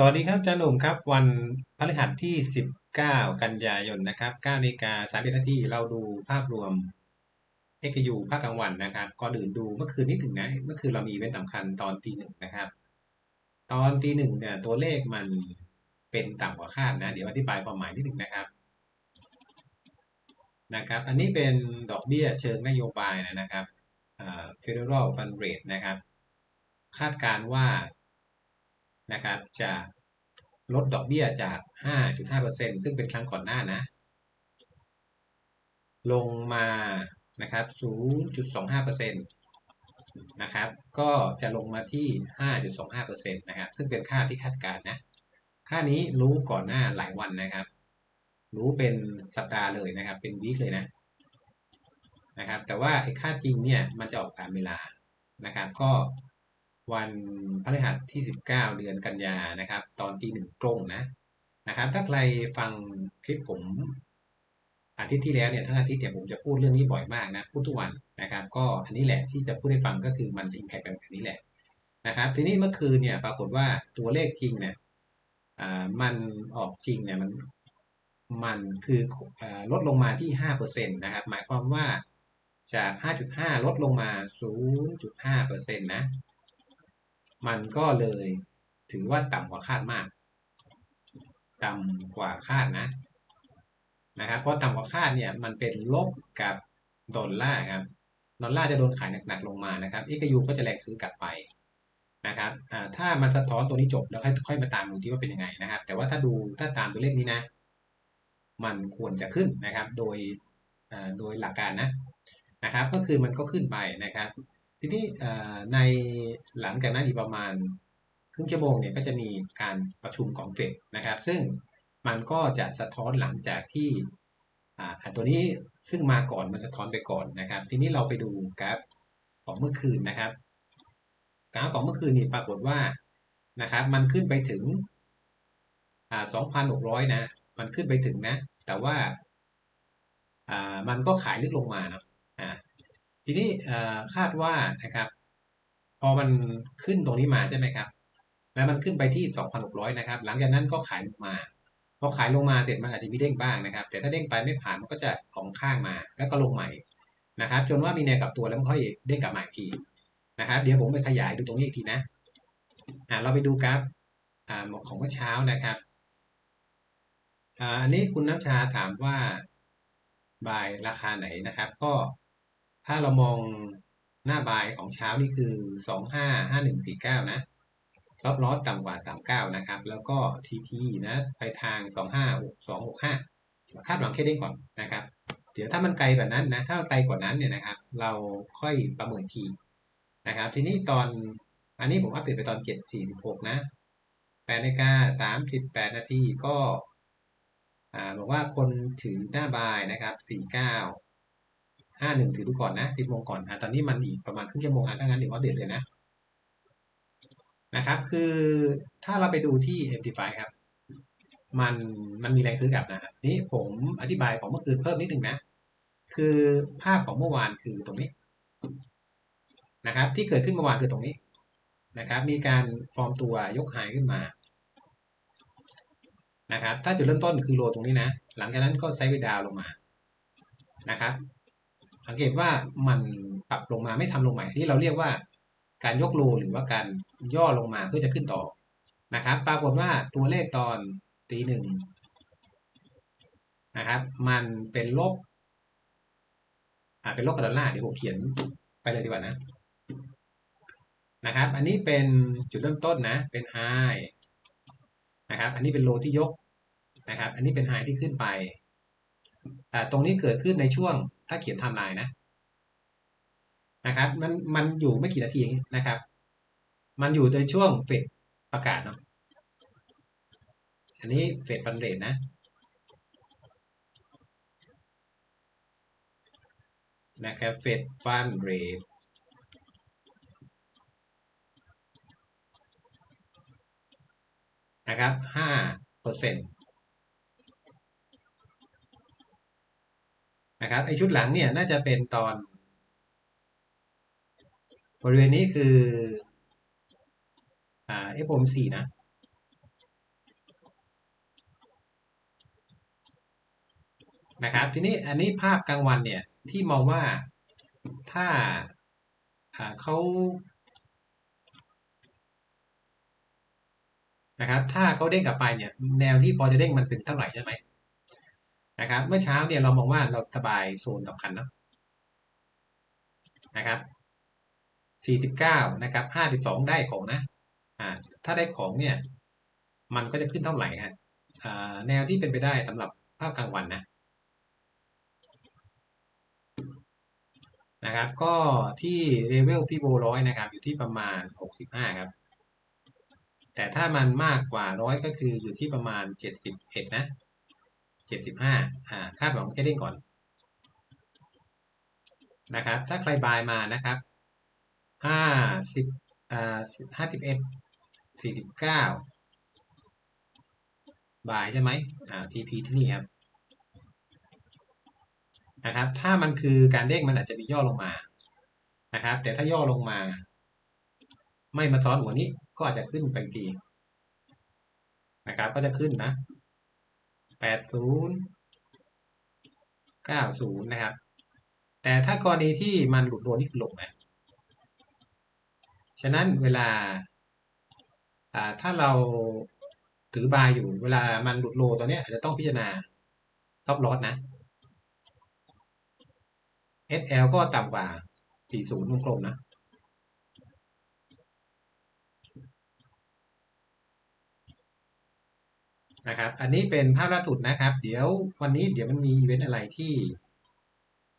สวัสดีครับอาจารย์หนุ่มครับ วันพฤหัสที่ 19 กันยายนนะครับ9นาฬิกา30นาทีเราดูภาพรวม XU ภาคกลางวันนะครับก่อนอื่นดูเมื่อคืนนิดหนึ่งนะเมื่อคืนเรามีเว้นสำคัญตอนตีหนึ่งนะครับ ตอนตีหนึ่งเนี่ยตัวเลขมันเป็นต่ำกว่าคาดนะ เดี๋ยวอธิบายความหมายนิดหนึ่งนะครับนะครับ อันนี้เป็นดอกเบี้ยเชิงนโยบายนะครับ Federal Fund Rate นะครับ คาดการว่า นะครับจะลดดอกเบี้ยจาก 5.5%ซึ่งเป็นครั้งก่อนหน้านะ ลงมานะครับ 0.25%นะครับ ก็จะลงมาที่ 5.25%นะครับ ซึ่งเป็นค่าที่คาดการณ์นะ ค่านี้รู้ก่อนหน้าหลายวันนะครับ รู้เป็นสัปดาห์เลยนะครับ เป็นวีคเลยนะ นะครับ แต่ว่าไอ้ค่าจริงเนี่ย มันจะออกตามเวลา นะครับ ก็ วันพฤหัสที่ 19 เดือนกันยานะครับ ตอนตีหนึ่งตรงนะนะครับ ถ้าใครฟังคลิปผมอาทิตย์ที่แล้วเนี่ยทั้งอาทิตย์เนี่ยผมจะพูดเรื่องนี้บ่อยมากนะพูดทุกวันนะครับ ก็อันนี้แหละที่จะพูดให้ฟังก็คือมันจะอินแพคแบบนี้แหละนะครับ ทีนี้เมื่อคืนเนี่ยปรากฏว่าตัวเลขจริงเนี่ยมันออกจริงเนี่ยมันมันคือลดลงมาที่5%นะครับ หมายความว่าจาก 5.5 ลดลงมา 0.5%นะ มันก็เลยถือว่าต่ำกว่าคาดมาก ต่ำกว่าคาดนะนะครับเพราะต่ำกว่าคาดเนี่ยมันเป็นลบกับดอลลาร์ครับดอลลาร์จะโดนขายหนักๆลงมานะครับอีกยูก็จะแรงซื้อกลับไปนะครับถ้ามันสะท้อนตัวนี้จบแล้วค่อยมาตามดูที่ว่าเป็นยังไงนะครับ แต่ว่าถ้าดูถ้าตามตัวเลขนี้นะ มันควรจะขึ้นนะครับ โดยโดยหลักการนะนะครับ ก็คือมันก็ขึ้นไปนะครับ ทีนี้ในหลังจากนั้นอีกประมาณครึ่งชั่วโมงเนี่ยก็จะมีการประชุมของเฟดนะครับ ซึ่งมันก็จะสะท้อนหลังจากที่ตัวนี้ซึ่งมาก่อนมันสะท้อนไปก่อนนะครับ ทีนี้เราไปดูกราฟของเมื่อคืนนะครับกราฟของเมื่อคืนนี่ปรากฏว่านะครับ มันขึ้นไปถึง2,600 นะ มันขึ้นไปถึงนะ แต่ว่ามันก็ขายลึกลงมาเนาะ ทีนี้คาดว่านะครับ พอมันขึ้นตรงนี้มาใช่ไหมครับ แล้วมันขึ้นไปที่ 2,600 นะครับ หลังจากนั้นก็ขายลงมาพอขายลงมาเสร็จมันอาจจะมีเด้งบ้างนะครับ แต่ถ้าเด้งไปไม่ผ่านมันก็จะของข้างมาแล้วก็ลงใหม่นะครับ จนว่ามีแนวกับตัวแล้วมันค่อยเด้งกลับมาอีกทีนะครับ เดี๋ยวผมไปขยายดูตรงนี้อีกทีนะอ่าเราไปดูกราฟอ่าของเมื่อเช้านะครับอ่าอันนี้คุณน้ำชาถามว่าบายราคาไหนนะครับ ก็ ถ้าเรามองหน้าบายของเช้านี่คือสองห้าห้าหนึ่งสี่เก้านะซอฟลอสต่ำกว่าสามเก้านะครับ แล้วก็ทีพีนะ ไปทางสองห้าสองหกห้าคาดหวังแค่ได้ก่อนนะครับ เดี๋ยวถ้ามันไกลกว่านั้นนะ ถ้าไกลกว่านั้นเนี่ยนะครับ เราค่อยประเมินทีนะครับ ทีนี้ตอนอันนี้ผมอัปเดตไปตอนเจ็ดสี่หกนะแปดนาฬิกาสามสิบแปดนาทีก็อ่าบอกว่าคนถือหน้าบายนะครับสี่เก้า ห้าหนึ่งถือดูก่อนนะสิบโมงก่อนอะตอนนี้มันอีกประมาณครึ่งชั่วโมงอะถ้างั้นเดี๋ยวอัปเดตเลยนะนะครับ คือถ้าเราไปดูที่ MT5 ครับ มันมันมีแรงซื้อกลับนะครับนี่ผมอธิบายของเมื่อคืนเพิ่มนิดหนึ่งนะ คือภาพของเมื่อวานคือตรงนี้นะครับ ที่เกิดขึ้นเมื่อวานคือตรงนี้นะครับ มีการฟอร์มตัวยกหายขึ้นมานะครับ ถ้าจุดเริ่มต้นคือโลตรงนี้นะ หลังจากนั้นก็ไซด์เวดาวลงมานะครับ สังเกตว่ามันปรับลงมาไม่ทำลงใหม่ที่เราเรียกว่าการยกโลหรือว่าการย่อลงมาเพื่อจะขึ้นต่อนะครับ ปรากฏว่าตัวเลขตอนตีหนึ่งนะครับ มันเป็นลบอ่าเป็นลบกับดอลลาร์เดี๋ยวผมเขียนไปเลยดีกว่านะนะครับ อันนี้เป็นจุดเริ่มต้นนะ เป็นไฮนะครับ อันนี้เป็นโลที่ยกนะครับ อันนี้เป็นไฮที่ขึ้นไป ตรงนี้เกิดขึ้นในช่วงถ้าเขียนไทม์ไลน์นะนะครับมันมันอยู่ไม่กี่นาทีนะครับ มันอยู่ในช่วงเฟดประกาศเนาะอันนี้เฟดฟันเรทนะนะครับเฟดฟันเรทนะครับห้าเปอร์เซ็นต์ นะครับไอชุดหลังเนี่ยน่าจะเป็นตอน บริเวณนี้คืออ่า FOM4 นะนะครับทีนี้อันนี้ภาพกลางวันเนี่ยที่มองว่าถ้าเขานะครับถ้าเขาเด้งกลับไปเนี่ยแนวที่พอจะเด้งมันเป็นเท่าไหร่ใช่ไหม นะครับ เมื่อเช้าเนี่ยเรามองว่าเราสบายโซนสำคัญเนาะนะครับ49นะครับ52 ได้ของนะอ่าถ้าได้ของเนี่ย มันก็จะขึ้นเท่าไหร่ฮะอ่าแนวที่เป็นไปได้สำหรับภาพกลางวันนะนะครับ ก็ที่เลเวลพี่โบร้อยนะครับ อยู่ที่ประมาณ 65 ครับ แต่ถ้ามันมากกว่าร้อยก็คืออยู่ที่ประมาณ 71 นะ 75 อ่าคาดหวังแค่เด้งก่อนนะครับ ถ้าใครบายมานะครับห้าสิบอ่าห้าสิบเอ็ดสี่สิบเก้าบ่ายใช่ไหมอ่า TP ที่นี่ครับนะครับ ถ้ามันคือการเด้งมันอาจจะมีย่อลงมานะครับ แต่ถ้าย่อลงมา ไม่มาซ้อนหัวนี้ก็อาจจะขึ้นไปทีนะครับ ก็จะขึ้นนะ แปดศูนย์เก้าศูนย์นะครับ แต่ถ้ากรณีที่มันหลุดโดนนี่คือหลงนะฉะนั้นเวลาถ้าเราถือบายอยู่เวลามันหลุดโลตัวนี้อาจจะต้องพิจารณาท็อปลอสนะ SL ก็ต่ำกว่า 40วงกลมนะ นะครับอันนี้เป็นภาพล่าสุดนะครับ เดี๋ยววันนี้เดี๋ยวมันมีอีเวนต์อะไรที่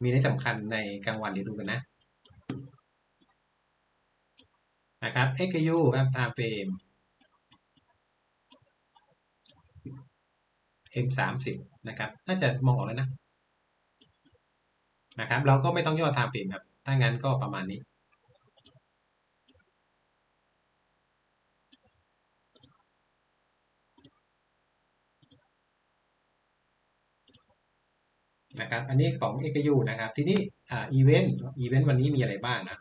มีในสำคัญในกลางวันเดี๋ยวดูกันนะนะครับ XU ครับ time frame M สามสิบนะครับน่าจะมองออกเลยนะนะครับ เราก็ไม่ต้องย่อ time frame ครับ ถ้างั้นก็ประมาณนี้ นะครับ อันนี้ของ XU นะครับ ทีนี้อ่าอีเวนต์อีเวนต์วันนี้มีอะไรบ้างนะ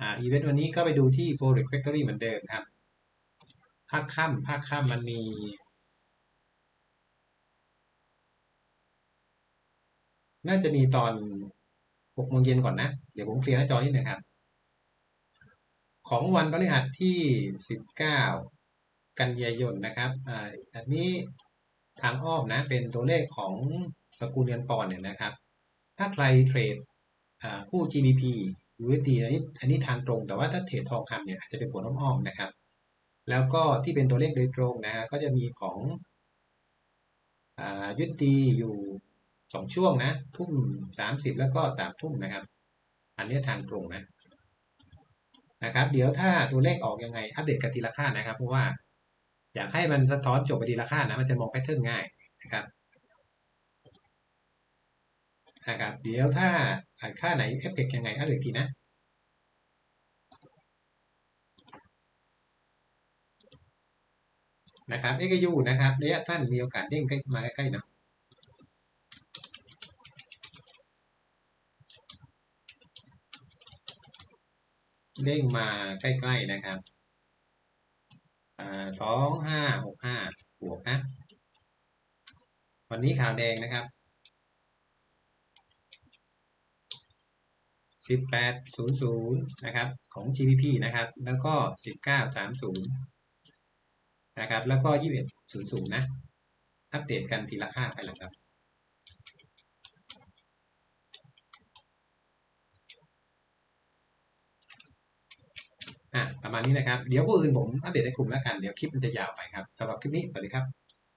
อ่าอีเวนต์วันนี้ก็ไปดูที่ Forex Factory เหมือนเดิมครับ ภาคค่ำภาคค่ำมันมีน่าจะมีตอน6โมงเย็นก่อนนะ เดี๋ยวผมเคลียร์หน้าจอนิดนึงครับ ของวันพฤหัสที่ 19 กันยายนนะครับ อ่า อันนี้ ทางอ้อมนะเป็นตัวเลขของสกุลเงินปอนเนี่ยนะครับ ถ้าใครเทรดคู่ GBP USD อันนี้อันนี้ทางตรง แต่ว่าถ้าเทรดทองคำเนี่ยอาจจะเป็นผลอ้อมๆนะครับ แล้วก็ที่เป็นตัวเลขโดยตรงนะฮะก็จะมีของยุดดีอยู่สองช่วงนะ ทุ่มสามสิบแล้วก็สามทุ่มนะครับ อันนี้ทางตรงนะนะครับ เดี๋ยวถ้าตัวเลขออกยังไงอัปเดตกันทีละค่านะครับ เพราะว่า อยากให้มันสะท้อนจบไปทีละค่านะมันจะมองแพทเทิร์นง่ายนะครับนะครับเดี๋ยวถ้าค่าไหนเอฟเฟกยังไงอัปเดตทีนะนะครับ XU นะครับระยะสั้นมีโอกาสเด้งใกล้มาใกล้ๆนะเด้งมาใกล้ๆนะครับ สองห้าหกห้าบวกนะวันนี้ขาวแดงนะครับสิบแปดศูนย์ศูนย์นะครับของ GPP นะครับ แล้วก็สิบเก้าสามศูนย์นะครับ แล้วก็ยี่สิบศูนะ อัปเดตกันทีละค่าไปแล้วครับ อะประมาณนี้นะครับ เดี๋ยวพวกอื่นผมอัปเดตในกลุ่มแล้วกัน เดี๋ยวคลิปมันจะยาวไปครับสำหรับคลิปนี้ สวัสดีครับ